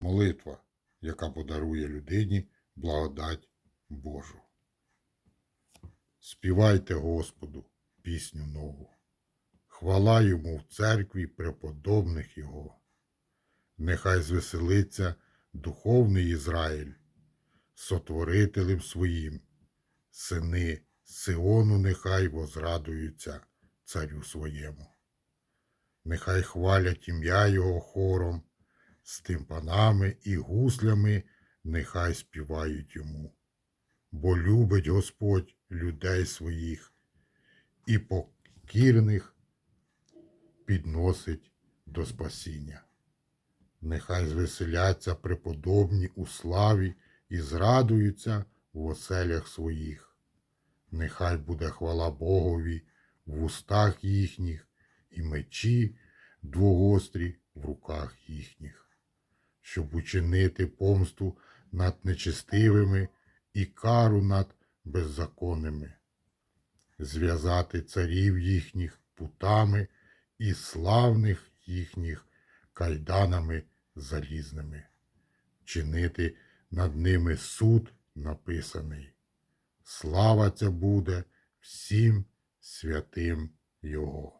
молитва, яка подарує людині благодать Божу. Співайте Господу пісню нову. Хвала йому в церкві преподобних Його. Нехай звеселиться духовний Ізраїль, сотворителем своїм, сини Сиону нехай возрадуються царю своєму. Нехай хвалять ім'я Його хором, з тимпанами і гуслями нехай співають йому. Бо любить Господь людей своїх і покірних підносить до спасіння. Нехай звеселяться преподобні у славі і зрадуються в оселях своїх. Нехай буде хвала Богові в устах їхніх і мечі двогострі в руках їхніх, щоб учинити помсту над нечестивими і кару над беззаконними, зв'язати царів їхніх путами і славних їхніх кайданами залізними, чинити над ними суд написаний. Слава ця буде всім святим Його.